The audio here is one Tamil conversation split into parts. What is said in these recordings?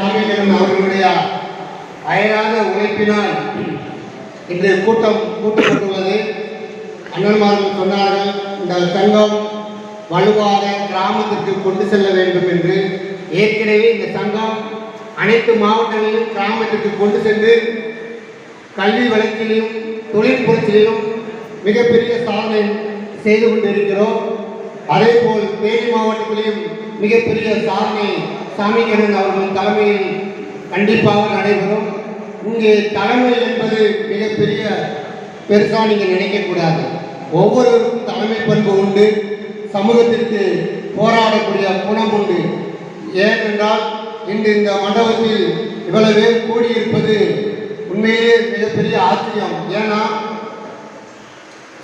சாமிநாதன் அவர்களுடைய அயராத உழைப்பினால் இன்று கூட்டம் கூட்டப்பட்டுள்ளது. அண்ணன்மார்கள் சொன்னார்கள் இந்த சங்கம் வலுவாக கிராமத்திற்கு கொண்டு செல்ல வேண்டும் என்று. ஏற்கனவே இந்த சங்கம் அனைத்து மாவட்டங்களிலும் கிராமத்திற்கு கொண்டு சென்று கல்வி வளர்ச்சியிலும் தொழில் புரட்சியிலும் மிகப்பெரிய சாதனை செய்து கொண்டிருக்கிறோம். அதே போல் தேனி மாவட்டத்திலையும் மிகப்பெரிய சாதனை சாமிகரன் அவர்களின் தலைமையில் கண்டிப்பாக நடைபெறும். இங்கே தலைமை என்பது மிகப்பெரிய பெருசாக நீங்கள் நினைக்கக்கூடாது ஒவ்வொருவருக்கும் தலைமை பண்பு உண்டு. சமூகத்திற்கு போராடக்கூடிய குணம் உண்டு. ஏனென்றால் இன்று இந்த மண்டபத்தில் இவ்வளவு பேர் கூடியிருப்பது உண்மையிலே மிகப்பெரிய ஆச்சரியம். ஏன்னா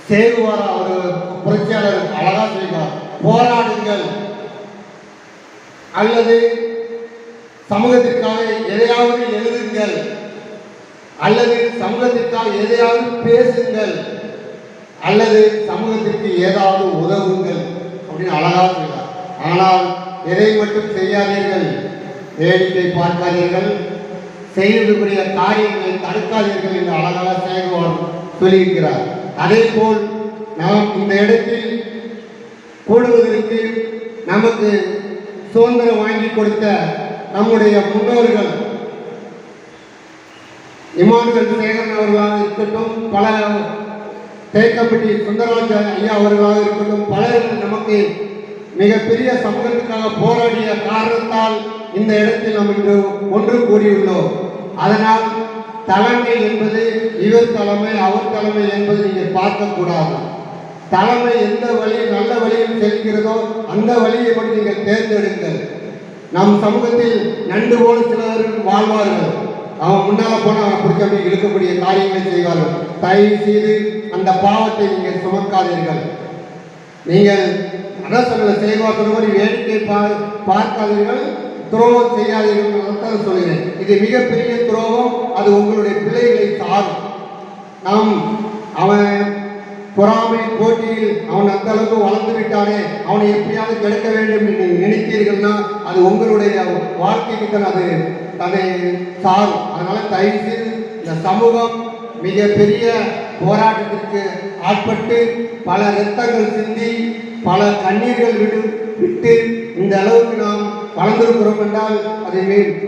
சேகுவார ஒரு புரட்சியாளர் அழகாக சொல்கிறார் போராடுங்கள். அல்லது சமூகத்திற்காக எதையாவது எழுதுங்கள். அல்லது சமூகத்திற்காக எதையாவது பேசுங்கள். அல்லது சமூகத்திற்கு ஏதாவது உதவுங்கள். அப்படின்னு அழகாக சொல்கிறார் ஆனால் எதை மட்டும் செய்யாதீர்கள். வேடிக்கை பார்க்காதீர்கள். செய்யக்கூடிய காரியங்களை தடுக்காதீர்கள் என்று அழகாக சேகுவார் சொல்லியிருக்கிறார். அதே போல் நாம் இந்த இடத்தில் கூடுவதற்கு நமக்கு சுதந்திரம் வாங்கி கொடுத்த நம்முடைய முன்னோர்கள் இமானுவல் சேகரன் அவர்களாக இருக்கட்டும் பல தேக்கப்பட்டி சுந்தரராஜ ஐயா அவர்களாக இருக்கட்டும் பலர் நமக்கு மிகப்பெரிய சமூகத்துக்காக போராடிய காரணத்தால் இந்த இடத்தில் நாம் இன்று ஒன்று கூறியுள்ளோம். அதனால் தலைமை என்பது இவர் தலைமை அவர் தலைமை என்பது நீங்கள் பார்க்கக்கூடாது. தலைமை எந்த வழி நல்ல வழியில் செல்கிறதோ அந்த வழியை மட்டும் நீங்கள் தேர்ந்தெடுங்கள். நம் சமூகத்தில் நண்டு போல சிலர் வாழ்வார்கள். அவன் முன்னால போன அவனை பிடிச்சபடி இழுக்கக்கூடிய காரியங்களை செய்வார்கள். தயவு செய்து அந்த பாவத்தை நீங்கள் சுமக்காதீர்கள். நீங்கள் அரசர்களை செய்வார் மாதிரி வேடிக்கை பா- பார்க்காதீர்கள். துரோகம் செய்யாதீர்கள் சொல்கிறேன் இது மிகப்பெரிய துரோகம். அது உங்களுடைய பிள்ளைகளை சாரும். நாம் அவன் பொறாமை போட்டியில் அவன் அந்த அளவுக்கு வளர்ந்து விட்டானே அவனை எப்படியாவது கெடுக்க வேண்டும் என்று நினைத்தீர்கள்னா அது உங்களுடைய வாழ்க்கைக்கு தான் அது தன்னை சாரும். அதனால தயவு செய்து இந்த சமூகம் மிகப்பெரிய போராட்டத்திற்கு ஆட்பட்டு பல இரத்தங்கள் சிந்தி பல கண்ணீர்கள் விடு விட்டு இந்த அளவுக்கு வளர்ந்திருக்கிறோம் என்றால் அது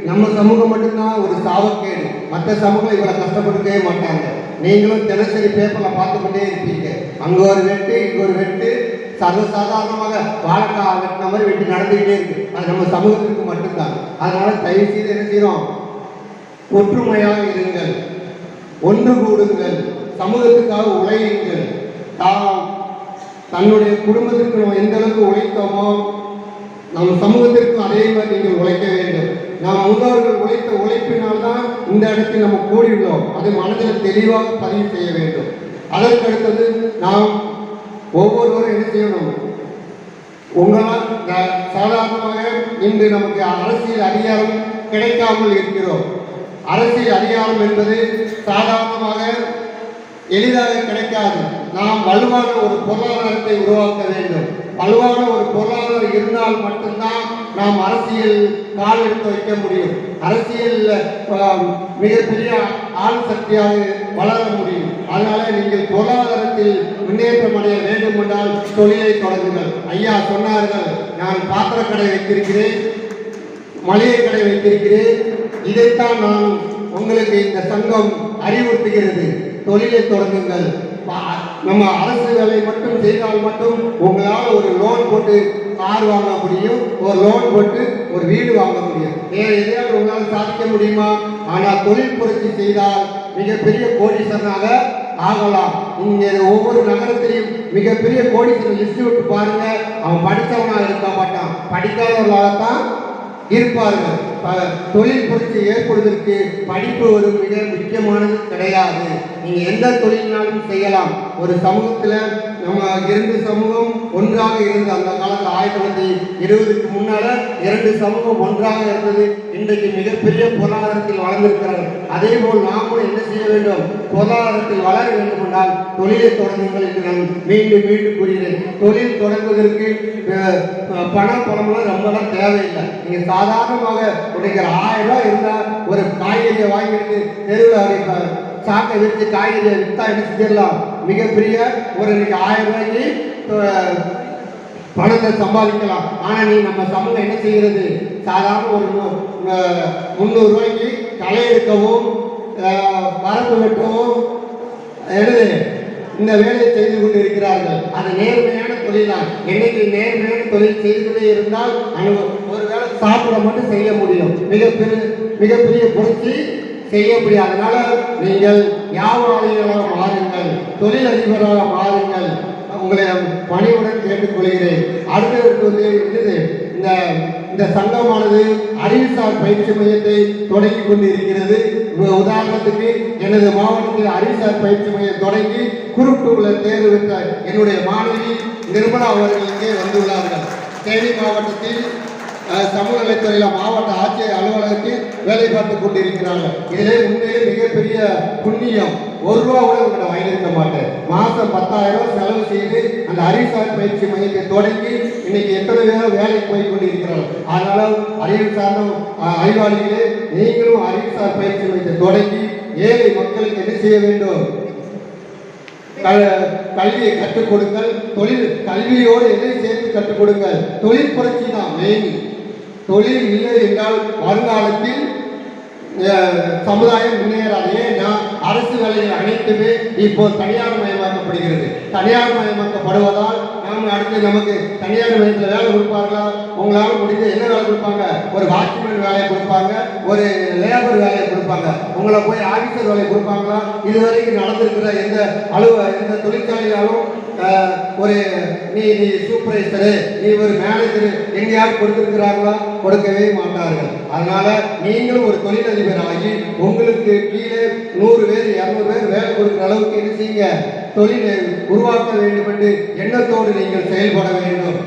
நம்ம சமூகம் மட்டும்தான் ஒரு சாவக்கேடு. மற்ற சமூகம் இவ்வளவு கஷ்டப்பட்டுக்கவே மாட்டாங்க. நீங்களும் தினசரி பேப்பர்ல பார்த்துக்கிட்டே இருப்பீங்க. அங்க ஒரு வெட்டு இங்க ஒரு வெட்டு. சர்வசாதாரணமாக வாழைக்காய் வெட்டின மாதிரி வெட்டி நடந்துகிட்டே இருக்கு. அது நம்ம சமூகத்திற்கு மட்டும்தான். அதனால தயவு செய்து என்ன செய்யறோம் ஒற்றுமையாக இருங்கள். ஒன்று கூடுங்கள். சமூகத்துக்காக உழையுங்கள். தாம் தன்னுடைய குடும்பத்திற்கு நம்ம எந்த அளவுக்கு உழைத்தோமோ நம் சமூகத்திற்கும் அதே மாதிரி நீங்கள் உழைக்க வேண்டும். நாம் முன்னோர்கள் உழைத்த உழைப்பினால் தான் இந்த இடத்தில் நம்ம கூடியுள்ளோம். அது மனதில் தெளிவாக பதிவு செய்ய வேண்டும். அதற்கு அடுத்தது நாம் ஒவ்வொருவரும் என்ன செய்யணும்? உங்களால் சாதாரணமாக இன்று நமக்கு அரசியல் அதிகாரம் கிடைக்காமல் இருக்கிறோம். அரசியல் அதிகாரம் என்பது சாதாரணமாக எளிதாக கிடைக்காது. நாம் வலுவான ஒரு பொருளாதாரத்தை உருவாக்க வேண்டும். வலுவான ஒரு பொருளாதாரம் இருந்தால் மட்டும்தான் நாம் அரசியல் கால் எடுத்து வைக்க முடியும். அரசியலில் மிகப்பெரிய ஆள் சக்தியாக வளர முடியும். அதனால நீங்கள் பொருளாதாரத்தில் முன்னேற்றம் அடைய வேண்டும் என்றால் தொழிலை தொடங்குங்கள். ஐயா சொன்னார்கள் நான் பாத்திர கடை வைத்திருக்கிறேன் மளிகை கடை வைத்திருக்கிறேன். இதைத்தான் நான் உங்களுக்கு இந்த சங்கம் அறிவுறுத்துகிறது. தொழிலை தொடங்குங்கள். நம்ம அரசு வேலை மட்டும் செய்தால் மட்டும் உங்களால் ஒரு லோன் போட்டு கார் வாங்க முடியும். ஒரு லோன் போட்டு ஒரு வீடு வாங்க முடியும். வேற எதையாவது உங்களால் சாதிக்க முடியுமா? ஆனால் தொழில் புரட்சி செய்தால் மிகப்பெரிய கோடீஸ்வரனாக ஆகலாம். இங்கே ஒவ்வொரு நகரத்திலையும் மிகப்பெரிய கோடீஸ்வரன் லிஸ்ட் விட்டு பாருங்க. அவன் படித்தவனாக இருக்க மாட்டான். படிக்காதவர்களாகத்தான் இருப்பார்கள். தொழில் புரட்சி ஏற்படுவதற்கு படிப்பு ஒரு மிக முக்கியமானது கிடையாது. நீங்க எந்த தொழில்னாலும் செய்யலாம். ஒரு சமூகத்துல நம்ம இரண்டு சமூகம் ஒன்றாக இருந்த அந்த காலத்தில் ஆயிரத்தி தொள்ளாயிரத்தி இருபதுக்கு முன்னால இரண்டு சமூகம் ஒன்றாக இருந்தது. இன்றைக்கு மிகப்பெரிய பொருளாதாரத்தில் வளர்ந்திருக்கிறார்கள். அதே போல் நாமும் என்ன செய்ய வேண்டும்? பொருளாதாரத்தில் வளர வேண்டும் என்றால் தொழிலை தொடங்குங்கள் என்று நான் மீண்டும் மீண்டும் கூறுகிறேன். தொழில் தொடங்குவதற்கு பணம் பணம்லாம் ரொம்பலாம் தேவையில்லை. நீங்க சாதாரணமாக உடைக்கிற ஆயிரம் ரூபாய் இருந்தால் ஒரு காய்கறியை வாங்கிட்டு தெருவில் சாக்கை விரித்து காய்கறியை விற்றா என்ன செஞ்சிடலாம்? மிகப்பெரிய ஒரு இன்னைக்கு ஆயிரம் ரூபாய்க்கு பணத்தை சம்பாதிக்கலாம். ஆனால் நீ நம்ம சமூகம் என்ன செய்கிறது? சாதாரண ஒரு நூ- முந்நூறு ரூபாய்க்கு களை எடுக்கவும் பரப்பு வெட்டவும் எழுது இந்த வேலையை செய்து கொண்டு இருக்கிறார்கள் அது நேர்மையான தொழில்தான். என்னைக்கு நேர்மையான தொழில் செய்து கொண்டே இருந்தால் அனுபவம். ஒரு வேளை சாப்பிட மட்டும் செய்ய முடியும். மிகப்பெரிய மிகப்பெரிய புரட்சி செய்ய முடியும் அதனால நீங்கள் வியாபாரிகளாக மாறுங்கள் தொழிலதிபராக மாறுங்கள். உங்களை பணியுடன் கேட்டுக்கொள்கிறேன் அடுத்ததற்கு வந்து என்னது? இந்த இந்த சங்கமானது அறிவுசார் பயிற்சி மையத்தை தொடங்கி கொண்டு இருக்கிறது உ- உதாரணத்துக்கு எனது மாவட்டத்தில் அறிவுசார் பயிற்சி மையம் தொடங்கி குரூப் தேர்வு பெற்ற என்னுடைய மாணவி நிர்மலா அவர்கள் இங்கே வந்துள்ளார்கள். தேனி மாவட்டத்தில் சமூக நலத்துறையில் மாவட்ட ஆட்சியர் அலுவலகத்தில் வேலை பார்த்து கொண்டிருக்கிறார்கள் இதிலே உண்மையிலே மிகப்பெரிய புண்ணியம். ஒரு ரூபா கூட உங்களை வாங்கியிருக்க மாட்டேன். மாசம் பத்தாயிரம் ரூபாய் செலவு செய்து அந்த அறிவுசார் பயிற்சி மையத்தை தொடங்கி இன்னைக்கு எத்தனை பேரும் வேலைக்கு போய் கொண்டிருக்கிறார்கள் அதனால அறிவு சார்ந்த அறிவாளிகளே நீங்களும் அறிவுசார் பயிற்சி மையத்தை தொடங்கி ஏழை மக்களுக்கு என்ன செய்ய வேண்டும்? கல்வியை கற்றுக் கொடுங்கள். தொழில் கல்வியோடு எதை சேர்த்து கற்றுக் கொடுங்கள்? தொழில் புரட்சி தான் மெயின் தொழில் இல்லை என்றால் வருங்காலத்தில் சமுதாயம் முன்னேறாது. ஏன்னா அரசு வேலைகள் அனைத்துமே இப்போ தனியார் மயமாக்கப்படுகிறது. தனியார் மயமாக்கப்படுவதால் நாம் அடுத்து நமக்கு தனியார் மையத்தில் வேலை கொடுப்பார்களா உங்களால் முடிஞ்ச என்ன வேலை கொடுப்பாங்க? ஒரு வாட்ச்மேன் வேலையை கொடுப்பாங்க ஒரு லேபர் வேலையை கொடுப்பாங்க. உங்களை போய் ஆபீசர் வேலையை கொடுப்பாங்களா? இதுவரைக்கும் நடந்திருக்கிற எந்த அலுவ எந்த தொழிற்சாலையாலும் ஒரு நீ நீ சூப்பர்வைசரு நீ ஒரு மேனேஜர் எங்கேயாவது கொடுத்துருக்கிறாங்களா? கொடுக்கவே மாட்டார்கள். அதனால நீங்களும் ஒரு தொழிலதிபர் ஆகி உங்களுக்கு கீழே நூறு பேர் இரநூறு பேர் வேலை கொடுக்குற அளவுக்கு என்ன செய்யுங்க தொழிலை உருவாக்க வேண்டும் என்று எண்ணத்தோடு நீங்கள் செயல்பட வேண்டும்.